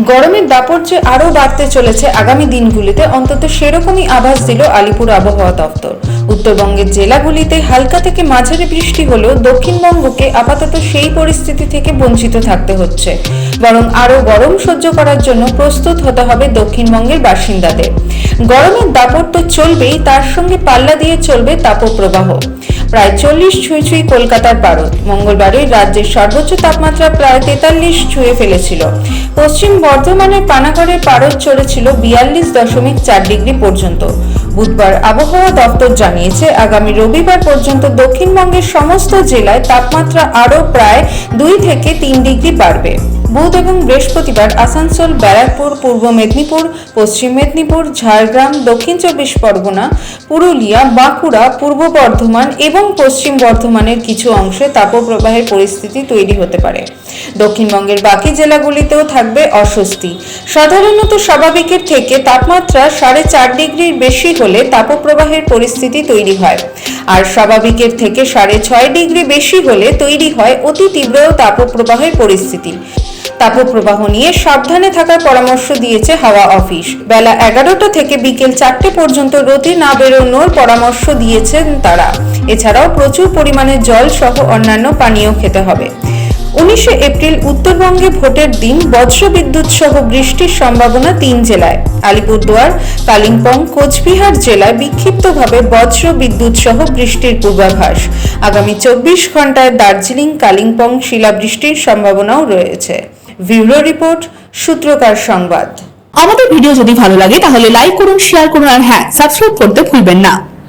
গরমের দাপট যে আরও বাড়তে চলেছে আগামী দিনগুলিতে। অন্তত সেরকমই আভাস দিল আলিপুর আবহাওয়া দপ্তর। উত্তরবঙ্গের জেলাগুলিতে হালকা থেকে মাঝারি বৃষ্টি হলেও দক্ষিণবঙ্গকে আপাতত সেই পরিস্থিতি থেকে বঞ্চিত থাকতে হচ্ছে। বরং আরও গরম সহ্য করার জন্য প্রস্তুত হতে হবে দক্ষিণবঙ্গের বাসিন্দাদের। গরমের দাপট তো চলবেই, তার সঙ্গে পাল্লা দিয়ে চলবে তাপপ্রবাহ। প্রায় চল্লিশ ছুঁই ছুঁই কলকাতার পারদ। মঙ্গলবারে রাজ্যের সর্বোচ্চ তাপমাত্রা প্রায় তেতাল্লিশ ছুঁয়ে ফেলেছিল। পশ্চিম বর্ধমানের পানাগড়ের পারদ চড়েছিল বিয়াল্লিশ দশমিক চার ডিগ্রি পর্যন্ত। বুধবার আবহাওয়া দপ্তর জানিয়েছে, আগামী রবিবার পর্যন্ত দক্ষিণবঙ্গের সমস্ত জেলায় তাপমাত্রা আরও প্রায় দুই থেকে তিন ডিগ্রি বাড়বে। বুধ এবং বৃহস্পতিবার আসানসোল, ব্যারাকপুর, পূর্ব মেদিনীপুর, পশ্চিম মেদিনীপুর, ঝাড়গ্রাম, দক্ষিণ চব্বিশ পরগনা, পুরুলিয়া, বাঁকুড়া, পূর্ব বর্ধমান এবং পশ্চিম বর্ধমানের কিছু অংশে তাপপ্রবাহের পরিস্থিতি তৈরি হতে পারে। দক্ষিণবঙ্গের বাকি জেলাগুলিতেও থাকবে অস্বস্তি। সাধারণত স্বাভাবিকের থেকে তাপমাত্রা সাড়ে চার ডিগ্রির বেশি হলে তাপপ্রবাহের পরিস্থিতি তৈরি হয়। আর স্বাভাবিকের থেকে সাড়ে ছয় ডিগ্রি বেশি হলে তৈরি হয় অতি তীব্র তাপপ্রবাহের পরিস্থিতি। তাপপ্রবাহ নিয়ে সাবধানে থাকার পরামর্শ দিয়েছে হাওয়া অফিস। বেলা এগারোটা থেকে বিকেল চারটে পর্যন্ত রোদে না বেরোনোর পরামর্শ দিয়েছেন তারা। এছাড়াও প্রচুর পরিমাণে জল সহ অন্যান্য পানীয় খেতে হবে। উনিশে এপ্রিল উত্তরবঙ্গে ভোটের দিন বজ্রবিদ্যুৎ সহ বৃষ্টির সম্ভাবনা তিন জেলায়। আলিপুরদুয়ার, কালিম্পং, কোচবিহার জেলায় বিক্ষিপ্তভাবে বজ্র বিদ্যুৎ সহ বৃষ্টির পূর্বাভাস। আগামী চব্বিশ ঘন্টায় দার্জিলিং, কালিম্পং শিলাবৃষ্টির সম্ভাবনাও রয়েছে। ব্যুরো রিপোর্ট, সূত্রকার সংবাদ। আমাদের ভিডিও যদি ভালো লাগে, তাহলে লাইক করুন শেয়ার করুন আর হ্যাঁ সাবস্ক্রাইব করতে ভুলবেন না।